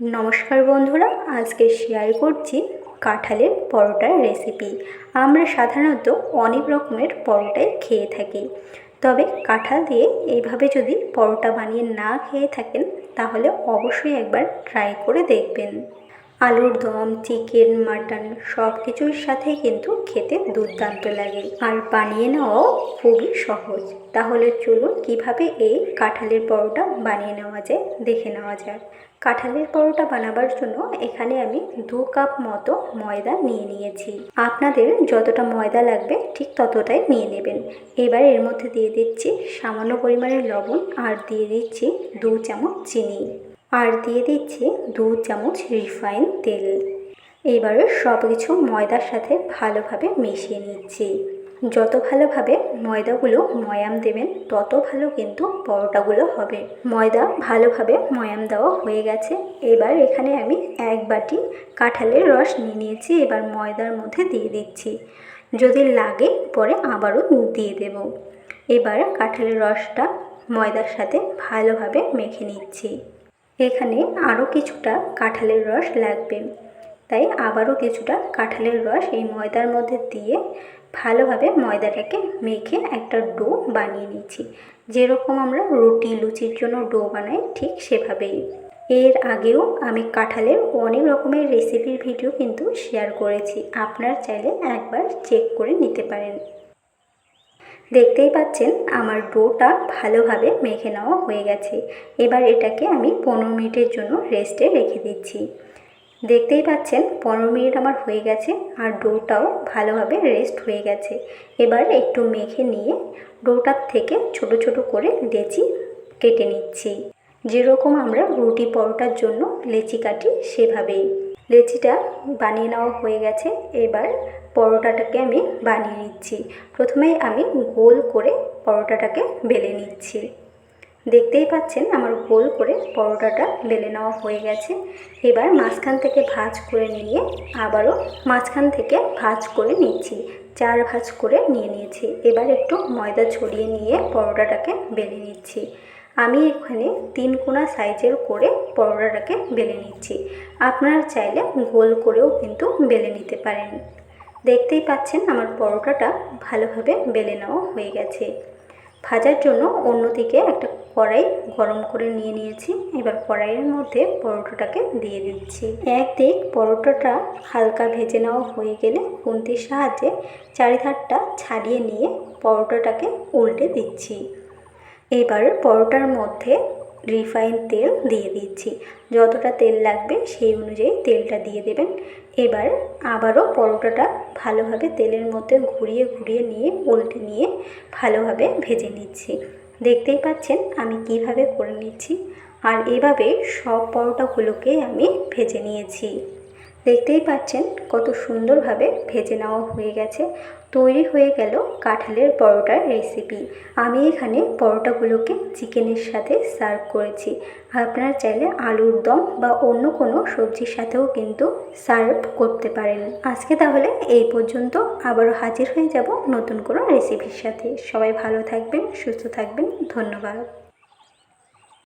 নমস্কার বন্ধুরা, আজকে শেয়ার করছি কাঁঠালের পরোটার রেসিপি আমরা সাধারণত অনেক রকমের পরোটাই খেয়ে থাকি। তবে কাঁঠাল দিয়ে এইভাবে যদি পরোটা বানিয়ে না খেয়ে থাকেন, তাহলে অবশ্যই একবার ট্রাই করে দেখবেন। আলুর দম, চিকেন, মাটন সব কিছুর সাথে কিন্তু খেতে দুর্দান্ত লাগে। আর বানিয়ে নেওয়াও খুবই সহজ। তাহলে চলুন কীভাবে এই কাঁঠালের পরোটা বানিয়ে নেওয়া যায়, দেখে নেওয়া যাক। কাঁঠালের পরোটা বানাবার জন্য এখানে আমি দু কাপ মতো ময়দা নিয়ে নিয়েছি। আপনাদের যতটা ময়দা লাগবে ঠিক ততটাই নিয়ে নেবেন। এবার এর মধ্যে দিয়ে দিচ্ছি সামান্য পরিমাণের লবণ আর দিয়ে দিচ্ছি দু চামচ চিনি। আর দিয়ে দিচ্ছি দু চামচ রিফাইন তেল। এবারে সব কিছু ময়দার সাথে ভালোভাবে মিশিয়ে নিচ্ছি। যত ভালোভাবে ময়দাগুলো ময়াম দেবেন, তত ভালো কিন্তু পরোটাগুলো হবে। ময়দা ভালোভাবে ময়াম দেওয়া হয়ে গেছে। এবার এখানে আমি এক বাটি কাঁঠালের রস নিয়ে নিয়েছি। এবার ময়দার মধ্যে দিয়ে দিচ্ছি। যদি লাগে, পরে আবারও দিয়ে দেব। এবার কাঁঠালের রসটা ময়দার সাথে ভালোভাবে মেখে নিচ্ছি। এখানে আরও কিছুটা কাঁঠালের রস লাগবে। তাই আবারও কিছুটা কাঁঠালের রস এই ময়দার মধ্যে দিয়ে ভালোভাবে ময়দাটাকে মেখে একটা ডো বানিয়ে নিচ্ছি। যেরকম আমরা রুটি, লুচির জন্য ডো বানাই, ঠিক সেভাবেই। এর আগেও আমি কাঁঠালের অনেক রকমের রেসিপির ভিডিও কিন্তু শেয়ার করেছি। আপনার চাইলে একবার চেক করে নিতে পারেন। দেখতেই পাচ্ছেন আমার ডোটা ভালোভাবে মেখে নেওয়া হয়ে গেছে। এবার এটাকে আমি পনেরো মিনিটের জন্য রেস্টে রেখে দিচ্ছি। দেখতেই পাচ্ছেন পনেরো মিনিট আমার হয়ে গেছে আর ডোটাও ভালোভাবে রেস্ট হয়ে গেছে। এবার একটু মেখে নিয়ে ডোটার থেকে ছোট ছোট করে লেচি কেটে নিচ্ছি। যেরকম আমরা রুটি পরোটার জন্য লেচি কাটি সেভাবেই। লেচিটা বানিয়ে নেওয়া হয়ে গেছে। এবার পরোটাটাকে আমি বানিয়ে নিচ্ছি। প্রথমে আমি গোল করে পরোটাটাকে বেলে নিচ্ছি। দেখতেই পাচ্ছেন আমার গোল করে পরোটাটা বেলে নেওয়া হয়ে গেছে। এবার মাঝখান থেকে ভাজ করে নিয়ে আবারও মাঝখান থেকে ভাজ করে নিচ্ছি। চার ভাজ করে নিয়ে নিয়েছি। এবার একটু ময়দা ছড়িয়ে নিয়ে পরোটাটাকে বেলে নিচ্ছি। আমি এখানে তিন কোনা সাইজের করে পরোটাটাকে বেলে নিচ্ছি। আপনারা চাইলে গোল করেও কিন্তু বেলে নিতে পারেন। দেখতেই পাচ্ছেন আমার পরোটাটা ভালোভাবে বেলে নেওয়া হয়ে গেছে। ভাজার জন্য অন্যদিকে একটা কড়াই গরম করে নিয়ে নিয়েছি। এবার কড়াইয়ের মধ্যে পরোটাটাকে দিয়ে দিচ্ছি। একদিক পরোটাটা হালকা ভেজে নেওয়া হয়ে গেলে খুন্তির সাহায্যে চারিধারটা ছাড়িয়ে নিয়ে পরোটাটাকে উল্টে দিচ্ছি। এবার পরোটার মধ্যে রিফাইন তেল দিয়ে দিচ্ছি। যতটা তেল লাগবে সেই অনুযায়ী তেলটা দিয়ে দেবেন। এবার আবারও পরোটাটা ভালোভাবে তেলের মধ্যে ঘুরিয়ে ঘুরিয়ে নিয়ে, উল্টে নিয়ে ভালোভাবে ভেজে নিচ্ছি। দেখতেই পাচ্ছেন আমি কীভাবে করে নিচ্ছি। আর এভাবে সব পরোটাগুলোকে আমি ভেজে নিয়েছি। দেখতেই পাচ্ছেন কত সুন্দরভাবে ভেজে নেওয়া হয়ে গেছে। তৈরি হয়ে গেল কাঁঠালের পরোটার রেসিপি আমি এখানে পরোটাগুলোকে চিকেনের সাথে সার্ভ করেছি। আপনারা চাইলে আলুর দম বা অন্য কোনো সবজির সাথেও কিন্তু সার্ভ করতে পারেন। আজকে তাহলে এই পর্যন্ত আবারও হাজির হয়ে যাব নতুন কোনো রেসিপির সাথে। সবাই ভালো থাকবেন, সুস্থ থাকবেন। ধন্যবাদ।